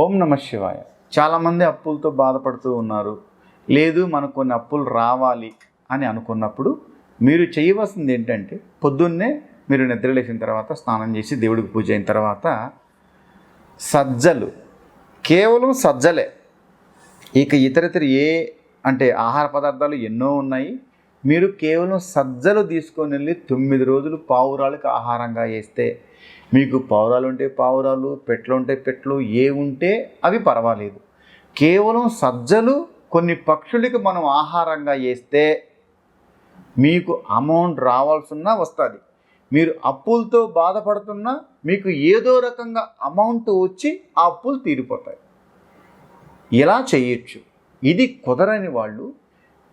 ఓం నమ శివాయ. చాలామంది అప్పులతో బాధపడుతూ ఉన్నారు. లేదు మనకు కొన్ని అప్పులు రావాలి అని అనుకున్నప్పుడు మీరు చేయవలసింది ఏంటంటే పొద్దున్నే మీరు నిద్రలేసిన తర్వాత స్నానం చేసి దేవుడికి పూజ అయిన తర్వాత సజ్జలు కేవలం సజ్జలే. ఇక ఇతరితర ఏ అంటే ఆహార పదార్థాలు ఎన్నో ఉన్నాయి. మీరు కేవలం సజ్జలు తీసుకొని వెళ్ళి తొమ్మిది రోజులు పావురాలకు ఆహారంగా వేస్తే మీకు పావురాలు ఉంటే పావురాలు పెట్లు ఉంటే పెట్లు ఏ ఉంటే అవి పర్వాలేదు. కేవలం సజ్జలు కొన్ని పక్షులకి మనం ఆహారంగా వేస్తే మీకు అమౌంట్ రావాల్సిన వస్తుంది. మీరు అప్పులతో బాధపడుతున్నా మీకు ఏదో రకంగా అమౌంట్ వచ్చి ఆ అప్పులు తీరిపోతాయి. ఇలా చేయొచ్చు. ఇది కుదరని వాళ్ళు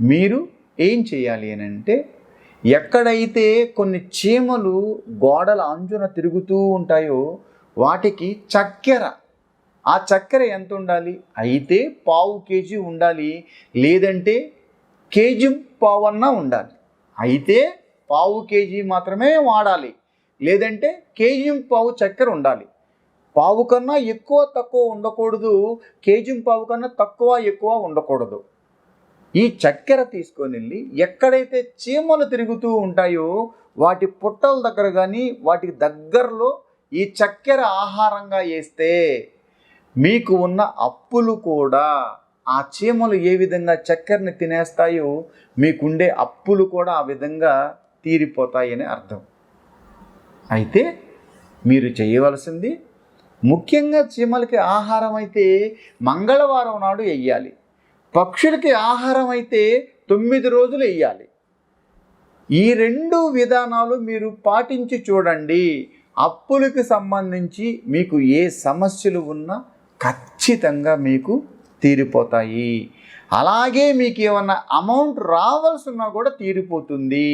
మీరు ఏం చేయాలి అని అంటే ఎక్కడైతే కొన్ని చీమలు గోడల అంచున తిరుగుతూ ఉంటాయో వాటికి చక్కెర. ఆ చక్కెర ఎంత ఉండాలి? అయితే పావు కేజీ ఉండాలి. లేదంటే కేజీ పావు అన్నా ఉండాలి. అయితే పావు కేజీ మాత్రమే వాడాలి. లేదంటే కేజీ పావు చక్కెర ఉండాలి. పావు కన్నా ఎక్కువ తక్కువ ఉండకూడదు. కేజీ పావు కన్నా తక్కువ ఎక్కువ ఉండకూడదు. ఈ చక్కెర తీసుకొని వెళ్ళి ఎక్కడైతే చీమలు తిరుగుతూ ఉంటాయో వాటి పుట్టల దగ్గర కానీ వాటికి దగ్గరలో ఈ చక్కెర ఆహారంగా వేస్తే మీకు ఉన్న అప్పులు కూడా ఆ చీమలు ఏ విధంగా చక్కెరని తినేస్తాయో మీకుండే అప్పులు కూడా ఆ విధంగా తీరిపోతాయని అర్థం. అయితే మీరు చేయవలసింది ముఖ్యంగా చీమలకి ఆహారం అయితే మంగళవారం నాడు వెయ్యాలి పక్షులకి ఆహారం అయితే తొమ్మిది రోజులు వెయ్యాలి ఈ రెండు విధానాలు మీరు పాటించి చూడండి. అప్పులకు సంబంధించి మీకు ఏ సమస్యలు ఉన్నా ఖచ్చితంగా మీకు తీరిపోతాయి. అలాగే మీకు ఏమన్నా అమౌంట్ రావాల్సినా కూడా తీరిపోతుంది.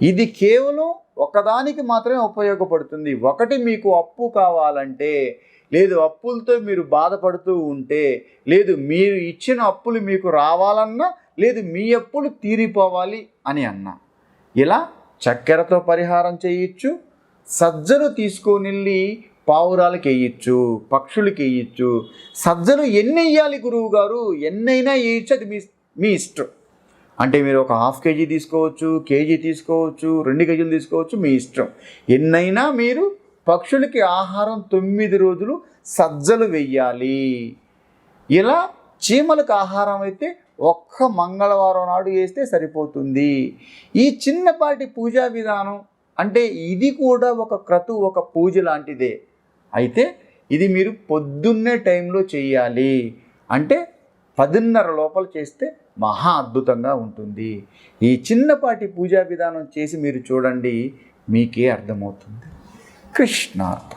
ఇది కేవలం ఒకదానికి మాత్రమే ఉపయోగపడుతుంది. ఒకటి మీకు అప్పు కావాలంటే లేదు అప్పులతో మీరు బాధపడుతూ ఉంటే లేదు మీరు ఇచ్చిన అప్పులు మీకు రావాలన్నా లేదు మీ అప్పులు తీరిపోవాలి అని అన్నా. ఇలా చక్కెరతో పరిహారం చేయొచ్చు సజ్జలు తీసుకొని వెళ్ళి పావురాలకి వేయచ్చు పక్షులకి వేయచ్చు. సజ్జలు ఎన్ని వేయాలి గురువు గారు? ఎన్నైనా వేయచ్చు అది మీ మీ ఇష్టం. అంటే మీరు ఒక హాఫ్ కేజీ తీసుకోవచ్చు కేజీ తీసుకోవచ్చు రెండు కేజీలు తీసుకోవచ్చు మీ ఇష్టం. ఎన్నైనా మీరు పక్షులకి ఆహారం తొమ్మిది రోజులు సజ్జలు వెయ్యాలి. ఇలా చీమలకు ఆహారం అయితే ఒక్క మంగళవారం నాడు వేస్తే సరిపోతుంది. ఈ చిన్నపాటి పూజా విధానం అంటే ఇది కూడా ఒక క్రతు ఒక పూజ లాంటిదే. అయితే ఇది మీరు పొద్దున్నే టైంలో చేయాలి. అంటే పదిన్నర లోపల చేస్తే మహా అద్భుతంగా ఉంటుంది. ఈ చిన్నపాటి పూజా విధానం చేసి మీరు చూడండి మీకే అర్థమవుతుంది. कृष्णार्पण।